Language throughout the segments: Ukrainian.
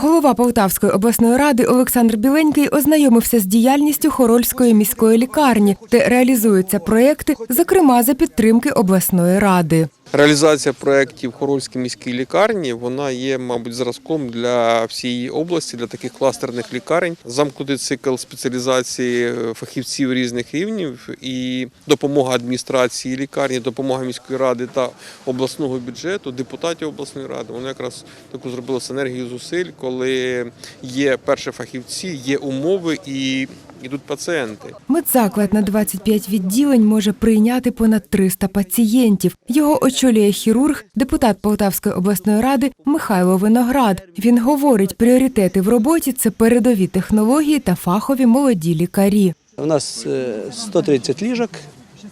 Голова Полтавської обласної ради Олександр Біленький ознайомився з діяльністю Хорольської міської лікарні, де реалізуються проекти, зокрема за підтримки обласної ради. Реалізація проєктів Хорольській міській лікарні вона є, мабуть, зразком для всієї області, для таких кластерних лікарень. Замкнутий цикл спеціалізації е, фахівців різних рівнів і допомога адміністрації лікарні, допомога міської ради та обласного бюджету, депутатів обласної ради. Вони якраз таку зробили синергію зусиль, коли є перші фахівці, є умови і йдуть пацієнти. Медзаклад на 25 відділень може прийняти понад 300 пацієнтів. Його очолює хірург, депутат Полтавської обласної ради Михайло Виноград. Він говорить, пріоритети в роботі це передові технології та фахові молоді лікарі. У нас е, 130 ліжок,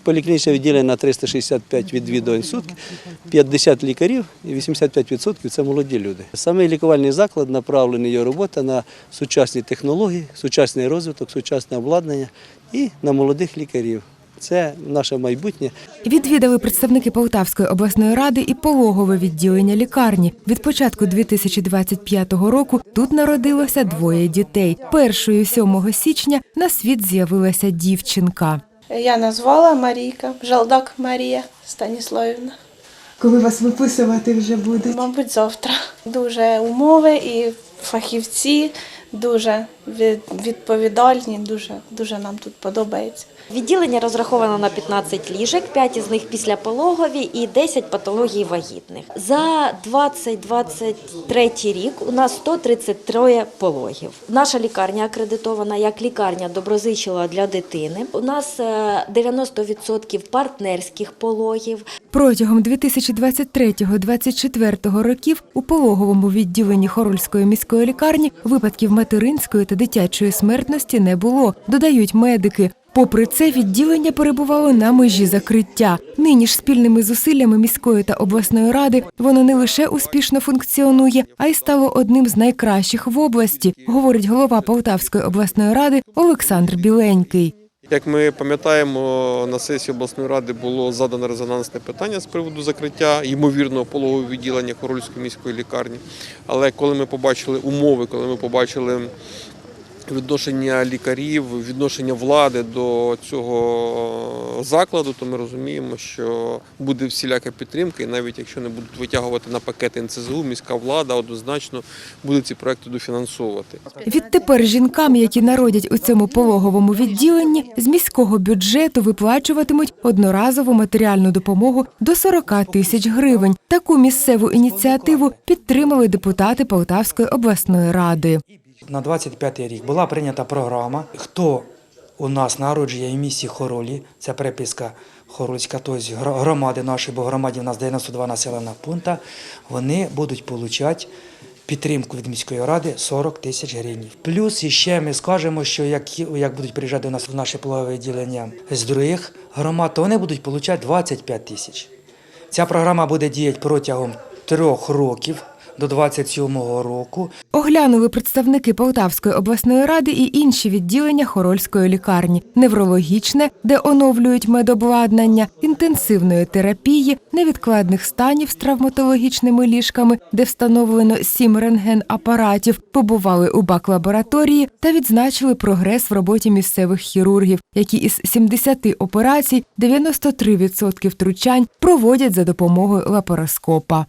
поліклінічне відділення на 365 відвідувань сутки, 50 лікарів і 85% це молоді люди. Саме лікувальний заклад направлений його робота на сучасні технології, сучасний розвиток, сучасне обладнання і на молодих лікарів. Це наше майбутнє. Відвідали представники Полтавської обласної ради і пологове відділення лікарні. Від початку 2025 року тут народилося двоє дітей. Першою 7 січня на світ з'явилася дівчинка. Я назвала Марійка, Жалдак Марія Станіславівна. Коли вас виписувати вже буде? Мабуть, завтра. Дуже умови і фахівці, дуже відповідальні, дуже, дуже нам тут подобається. Відділення розраховано на 15 ліжок, 5 із них післяпологові і 10 патологій вагітних. За 2023 рік у нас 133 пологів. Наша лікарня акредитована як лікарня доброзичила для дитини. У нас е, 90% партнерських пологів. Протягом 2023-2024 років у пологовому відділенні Хорольської міської лікарні випадків материнської та дитячої смертності не було, додають медики. Попри це, відділення перебувало на межі закриття. Нині ж спільними зусиллями міської та обласної ради воно не лише успішно функціонує, а й стало одним з найкращих в області, говорить голова Полтавської обласної ради Олександр Біленький. Як ми пам'ятаємо, на сесії обласної ради було задано резонансне питання з приводу закриття ймовірного пологового відділення Корольської міської лікарні. Але коли ми побачили умови, коли ми побачили відношення лікарів, відношення влади до цього закладу, то ми розуміємо, що буде всіляка підтримка, і навіть якщо не будуть витягувати на пакети НЦЗУ, міська влада однозначно буде ці проекти дофінансовувати. Відтепер жінкам, які народять у цьому пологовому відділенні, з міського бюджету виплачуватимуть одноразову матеріальну допомогу до 40 тисяч гривень. Таку місцеву ініціативу підтримали депутати Полтавської обласної ради. На 25 рік була прийнята програма. Хто у нас народжує в місті Хоролі, це переписка Хорольська, тобто громади нашої, бо в громаді у нас 92 населених пункта, вони будуть отримати підтримку від міської ради 40 тисяч гривень. Плюс іще ми скажемо, що як, як будуть приїжджати до нас в наше полове відділення з других громад, то вони будуть отримати 25 тисяч. Ця програма буде діяти протягом трьох років до 27-го року. Оглянули представники Полтавської обласної ради і інші відділення Хорольської лікарні: неврологічне, де оновлюють медобладнання, інтенсивної терапії, невідкладних станів з травматологічними ліжками, де встановлено сім рентген-апаратів, побували у бак-лабораторії та відзначили прогрес в роботі місцевих хірургів, які із 70 операцій 93% втручань проводять за допомогою лапароскопа.